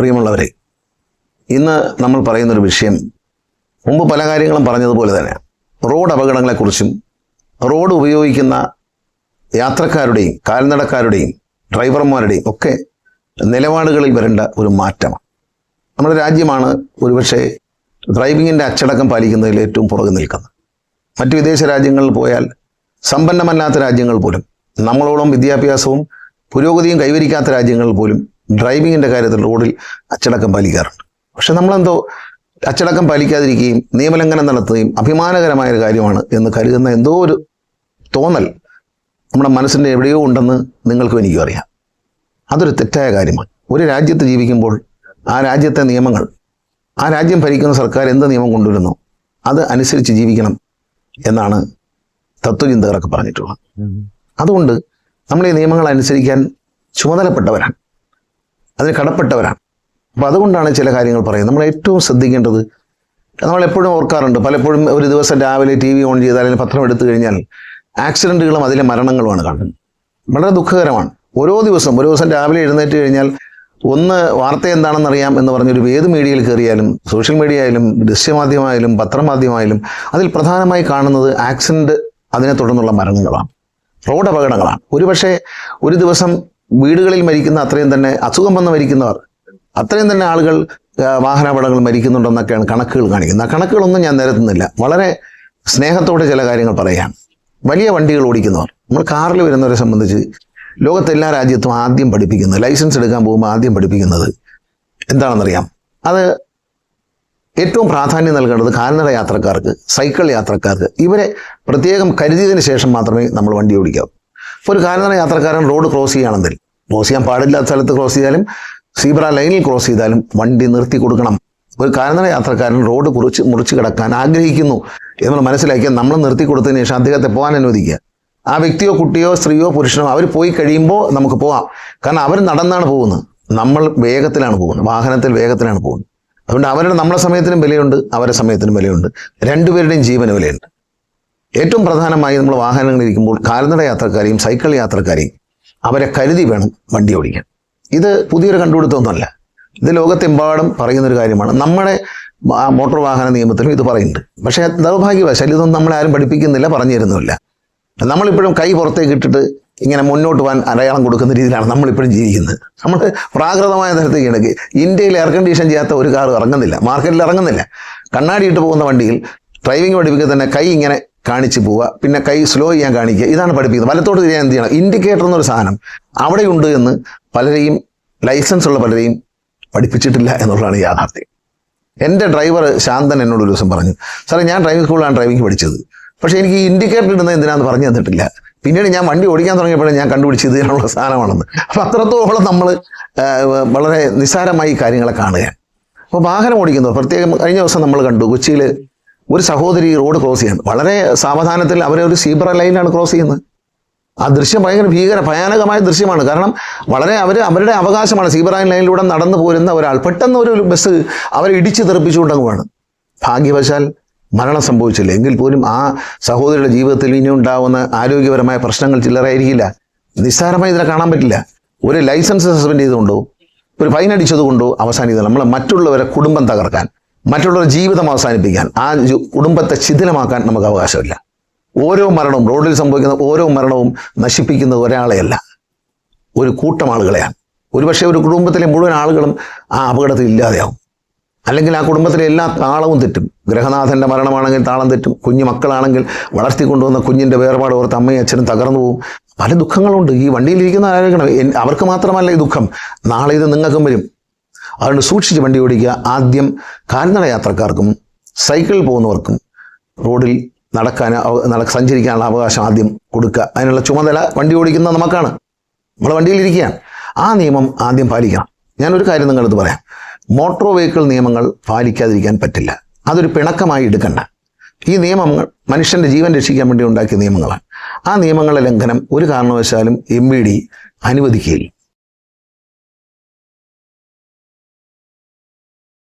പ്രിയമുള്ളവരെ ഇന്ന് നമ്മൾ പറയുന്നൊരു വിഷയം മുമ്പ് പല കാര്യങ്ങളും പറഞ്ഞതുപോലെ തന്നെ. റോഡ് അപകടങ്ങളെക്കുറിച്ചും റോഡ് ഉപയോഗിക്കുന്ന യാത്രക്കാരുടെയും കാൽനടക്കാരുടെയും ഡ്രൈവർമാരുടെയും ഒക്കെ നിലപാടുകളിൽ വരേണ്ട ഒരു മാറ്റമാണ്. നമ്മുടെ രാജ്യമാണ് ഒരുപക്ഷെ ഡ്രൈവിങ്ങിന്റെ അച്ചടക്കം പാലിക്കുന്നതിൽ ഏറ്റവും പുറകെ നിൽക്കുന്നത്. മറ്റ് വിദേശ രാജ്യങ്ങളിൽ പോയാൽ സമ്പന്നമല്ലാത്ത രാജ്യങ്ങൾ പോലും നമ്മളോളം വിദ്യാഭ്യാസവും പുരോഗതിയും കൈവരിക്കാത്ത രാജ്യങ്ങൾ പോലും ഡ്രൈവിങ്ങിന്റെ കാര്യത്തിൽ റോഡിൽ അച്ചടക്കം പാലിക്കാറുണ്ട്. പക്ഷെ നമ്മളെന്തോ അച്ചടക്കം പാലിക്കാതിരിക്കുകയും നിയമലംഘനം നടത്തുകയും അഭിമാനകരമായ ഒരു കാര്യമാണ് എന്ന് കരുതുന്ന എന്തോ ഒരു തോന്നൽ നമ്മുടെ മനസ്സിന്റെ എവിടെയോ ഉണ്ടെന്ന് നിങ്ങൾക്കും എനിക്കും അറിയാം. അതൊരു തെറ്റായ കാര്യമാണ്. ഒരു രാജ്യത്ത് ജീവിക്കുമ്പോൾ ആ രാജ്യത്തെ നിയമങ്ങൾ ആ രാജ്യം ഭരിക്കുന്ന സർക്കാർ എന്ത് നിയമം കൊണ്ടുവരുന്നു അത് അനുസരിച്ച് ജീവിക്കണം എന്നാണ് തത്വചിന്തകരൊക്കെ പറഞ്ഞിട്ടുള്ളത്. അതുകൊണ്ട് നമ്മൾ ഈ നിയമങ്ങൾ അനുസരിക്കാൻ ചുമതലപ്പെട്ടവരാണ്. അതിന് കടപ്പെട്ടവരാണ്. അപ്പോൾ അതുകൊണ്ടാണ് ചില കാര്യങ്ങൾ പറയുന്നത്. നമ്മൾ ഏറ്റവും ശ്രദ്ധിക്കേണ്ടത് നമ്മൾ എപ്പോഴും ഓർക്കാറുണ്ട്. പലപ്പോഴും ഒരു ദിവസം രാവിലെ ടി വി ഓൺ ചെയ്താൽ അല്ലെങ്കിൽ പത്രം എടുത്തു കഴിഞ്ഞാൽ ആക്സിഡന്റുകളും അതിലെ മരണങ്ങളുമാണ് കാണുന്നത്. വളരെ ദുഃഖകരമാണ്. ഓരോ ദിവസം ഒരു ദിവസം രാവിലെ എഴുന്നേറ്റ് കഴിഞ്ഞാൽ ഒന്ന് വാർത്ത എന്താണെന്ന് എന്താണെന്നറിയാം എന്ന് പറഞ്ഞൊരു ഏത് മീഡിയയിൽ കയറിയാലും സോഷ്യൽ മീഡിയ ആയാലും ദൃശ്യമാധ്യമമായാലും പത്രമാധ്യമമായാലും അതിൽ പ്രധാനമായി കാണുന്നത് ആക്സിഡന്റ് അതിനെ തുടർന്നുള്ള മരണങ്ങളാണ്. റോഡ് അപകടങ്ങളാണ് ഒരുപക്ഷെ ഒരു ദിവസം വീടുകളിൽ മരിക്കുന്ന അത്രയും തന്നെ അസുഖം വന്ന് മരിക്കുന്നവർ അത്രയും തന്നെ ആളുകൾ വാഹനാപടങ്ങൾ മരിക്കുന്നുണ്ടെന്നൊക്കെയാണ് കണക്കുകൾ കാണിക്കുന്നത്. ആ കണക്കുകളൊന്നും ഞാൻ നിരത്തുന്നില്ല. വളരെ സ്നേഹത്തോടെ ചില കാര്യങ്ങൾ പറയാം. വലിയ വണ്ടികൾ ഓടിക്കുന്നവർ നമ്മൾ കാറിൽ വരുന്നവരെ സംബന്ധിച്ച് ലോകത്തെല്ലാ രാജ്യത്തും ആദ്യം പഠിപ്പിക്കുന്നത് ലൈസൻസ് എടുക്കാൻ പോകുമ്പോൾ ആദ്യം പഠിപ്പിക്കുന്നത് എന്താണെന്നറിയാം? അത് ഏറ്റവും പ്രാധാന്യം നൽകേണ്ടത് കാൽനട യാത്രക്കാർക്ക് സൈക്കിൾ യാത്രക്കാർക്ക് ഇവരെ പ്രത്യേകം കരുതിയതിന് ശേഷം മാത്രമേ നമ്മൾ വണ്ടി ഓടിക്കാവൂ. ഇപ്പോൾ ഒരു കാൽനട യാത്രക്കാരൻ റോഡ് ക്രോസ് ചെയ്യുകയാണെങ്കിൽ ക്രോസ് ചെയ്യാൻ പാടില്ലാത്ത സ്ഥലത്ത് ക്രോസ് ചെയ്താലും സീബ്ര ലൈനിൽ ക്രോസ് ചെയ്താലും വണ്ടി നിർത്തി കൊടുക്കണം. ഒരു കാൽനട യാത്രക്കാരൻ റോഡ് കുറിച്ച് മുറിച്ച് കിടക്കാൻ ആഗ്രഹിക്കുന്നു എന്ന് നമ്മൾ മനസ്സിലാക്കിയാൽ നമ്മൾ നിർത്തി കൊടുത്തതിന് ശേഷം അദ്ദേഹത്തെ പോകാൻ അനുവദിക്കുക. ആ വ്യക്തിയോ കുട്ടിയോ സ്ത്രീയോ പുരുഷനോ അവർ പോയി കഴിയുമ്പോൾ നമുക്ക് പോവാം കാരണം അവർ നടന്നാണ് പോകുന്നത്. നമ്മൾ വേഗത്തിലാണ് പോകുന്നത്. വാഹനത്തിൽ വേഗത്തിലാണ് പോകുന്നത്. അതുകൊണ്ട് അവരുടെ നമ്മുടെ സമയത്തിനും വിലയുണ്ട് അവരുടെ സമയത്തിനും വിലയുണ്ട്. രണ്ടുപേരുടെയും ജീവന് വിലയുണ്ട്. ഏറ്റവും പ്രധാനമായി നമ്മൾ വാഹനങ്ങളിൽ ഇരിക്കുമ്പോൾ കാൽനട യാത്രക്കാരെയും സൈക്കിൾ യാത്രക്കാരെയും അവരെ കരുതി വേണം വണ്ടി ഓടിക്കാൻ. ഇത് പുതിയൊരു കണ്ടുപിടുത്തമൊന്നുമല്ല. ഇത് ലോകത്തെമ്പാടും പറയുന്നൊരു കാര്യമാണ്. നമ്മുടെ മോട്ടോർ വാഹന നിയമത്തിലും ഇത് പറയുന്നുണ്ട്. പക്ഷേ ദൗർഭാഗ്യവശാൽ ഇതൊന്നും നമ്മളെ ആരും പഠിപ്പിക്കുന്നില്ല പറഞ്ഞു തരുന്നുമില്ല നമ്മളിപ്പോഴും കൈ പുറത്തേക്ക് ഇട്ടിട്ട് ഇങ്ങനെ മുന്നോട്ട് പോകാൻ അടയാളം കൊടുക്കുന്ന രീതിയിലാണ് നമ്മളിപ്പോഴും ജീവിക്കുന്നത്. നമ്മൾ പ്രാകൃതമായ തരത്തിൽ കിടക്ക് ഇന്ത്യയിൽ എയർ കണ്ടീഷൻ ചെയ്യാത്ത ഒരു കാർ ഇറങ്ങുന്നില്ല. മാർക്കറ്റിൽ ഇറങ്ങുന്നില്ല. കണ്ണാടി ഇട്ട് പോകുന്ന വണ്ടിയിൽ ഡ്രൈവിംഗ് പഠിപ്പിക്കുക തന്നെ കൈ ഇങ്ങനെ കാണിച്ച് പോവുക. പിന്നെ കൈ സ്ലോ ചെയ്യാൻ കാണിക്കുക. ഇതാണ് പഠിപ്പിക്കുന്നത്. വലത്തോട്ട് തിരിയാൻ എന്ത് ചെയ്യണം? ഇൻഡിക്കേറ്റർ എന്നൊരു സാധനം അവിടെയുണ്ട് എന്ന് പലരെയും ലൈസൻസ് ഉള്ള പലരെയും പഠിപ്പിച്ചിട്ടില്ല എന്നുള്ളതാണ് യാഥാർത്ഥ്യം. എന്റെ ഡ്രൈവർ ശാന്തൻ എന്നോട് ഒരു ദിവസം പറഞ്ഞു സാറേ ഞാൻ ഡ്രൈവിംഗ് സ്കൂളിലാണ് ഡ്രൈവിംഗ് പഠിച്ചത്. പക്ഷേ എനിക്ക് ഈ ഇൻഡിക്കേറ്റർ ഇടുന്നത് എന്തിനാന്ന് പറഞ്ഞു തന്നിട്ടില്ല. പിന്നീട് ഞാൻ വണ്ടി ഓടിക്കാൻ തുടങ്ങിയപ്പോഴേ ഞാൻ കണ്ടുപിടിച്ചത് ഇതിനുള്ള സാധനമാണെന്ന്. അപ്പം അത്രത്തോളം നമ്മൾ വളരെ നിസ്സാരമായി കാര്യങ്ങളെ കാണുകയാണ്. അപ്പോൾ വാഹനം ഓടിക്കുന്നു പ്രത്യേകം കഴിഞ്ഞ ദിവസം നമ്മൾ കണ്ടു കൊച്ചിയിൽ ഒരു സഹോദരി റോഡ് ക്രോസ് ചെയ്യുന്നത്. വളരെ സാവധാനത്തിൽ അവരെ ഒരു സീബ്ര ലൈനിലാണ് ക്രോസ് ചെയ്യുന്നത്. ആ ദൃശ്യം ഭയങ്കര ഭീകര ഭയാനകമായ ദൃശ്യമാണ്. കാരണം വളരെ അവർ അവരുടെ അവകാശമാണ് സീബ്ര ലൈനിലൂടെ നടന്നു പോരുന്ന ഒരാൾ. പെട്ടെന്ന് ഒരു ബസ് അവരെ ഇടിച്ചു തെറിപ്പിച്ചുകൊണ്ടങ്ങ് വേണം ഭാഗ്യവശാൽ മരണം സംഭവിച്ചില്ല. എങ്കിൽ പോലും ആ സഹോദരിയുടെ ജീവിതത്തിൽ ഇനി ഉണ്ടാവുന്ന ആരോഗ്യപരമായ പ്രശ്നങ്ങൾ ചില്ലറായിരിക്കില്ല നിസ്സാരമായി ഇതിനെ കാണാൻ പറ്റില്ല. ഒരു ലൈസൻസ് സസ്പെൻഡ് ചെയ്തുകൊണ്ടോ ഒരു ഫൈൻ അടിച്ചതുകൊണ്ടോ അവസാനിക്കുന്നത് നമ്മൾ മറ്റുള്ളവരെ കുടുംബം തകർക്കാൻ. മറ്റുള്ളവരുടെ ജീവിതം അവസാനിപ്പിക്കാൻ ആ കുടുംബത്തെ ശിഥിലമാക്കാൻ നമുക്ക് അവകാശമില്ല. ഓരോ മരണവും റോഡിൽ സംഭവിക്കുന്ന ഓരോ മരണവും നശിപ്പിക്കുന്നത് ഒരാളെയല്ല ഒരു കൂട്ടം ആളുകളെയാണ്. ഒരുപക്ഷെ ഒരു കുടുംബത്തിലെ മുഴുവൻ ആളുകളും ആ അപകടത്തിൽ ഇല്ലാതെയാവും. അല്ലെങ്കിൽ ആ കുടുംബത്തിലെ എല്ലാ താളവും തെറ്റും. ഗ്രഹനാഥന്റെ മരണമാണെങ്കിൽ താളം തെറ്റും. കുഞ്ഞു മക്കളാണെങ്കിൽ വളർത്തിക്കൊണ്ടുവന്ന കുഞ്ഞിന്റെ വേർപാട് ഓർത്ത് അമ്മയും അച്ഛനും തകർന്നു പോകും പല ദുഃഖങ്ങളുണ്ട്. ഈ വണ്ടിയിലിരിക്കുന്ന എൻ- അവർക്ക് മാത്രമല്ല ഈ ദുഃഖം. നാളെ ഇത് നിങ്ങൾക്കും വരും. അതുകൊണ്ട് സൂക്ഷിച്ച് വണ്ടി ഓടിക്കുക. ആദ്യം കാൽനട യാത്രക്കാർക്കും സൈക്കിളിൽ പോകുന്നവർക്കും റോഡിൽ നടക്കാൻ സഞ്ചരിക്കാനുള്ള അവകാശം ആദ്യം കൊടുക്കുക. അതിനുള്ള ചുമതല വണ്ടി ഓടിക്കുന്ന നമുക്കാണ്. നമ്മൾ വണ്ടിയിലിരിക്കുകയാണ് ആ നിയമം ആദ്യം പാലിക്കണം. ഞാനൊരു കാര്യം നിങ്ങളടുത്ത് പറയാം. മോട്ടോർ വെഹിക്കിൾ നിയമങ്ങൾ പാലിക്കാതിരിക്കാൻ പറ്റില്ല. അതൊരു പിണക്കമായി എടുക്കണ്ട. ഈ നിയമങ്ങൾ മനുഷ്യന്റെ ജീവൻ രക്ഷിക്കാൻ വേണ്ടി ഉണ്ടാക്കിയ നിയമങ്ങളാണ്. ആ നിയമങ്ങളുടെ ലംഘനം ഒരു കാരണവശാലും എം ബി ഡി അനുവദിക്കുകയില്ല.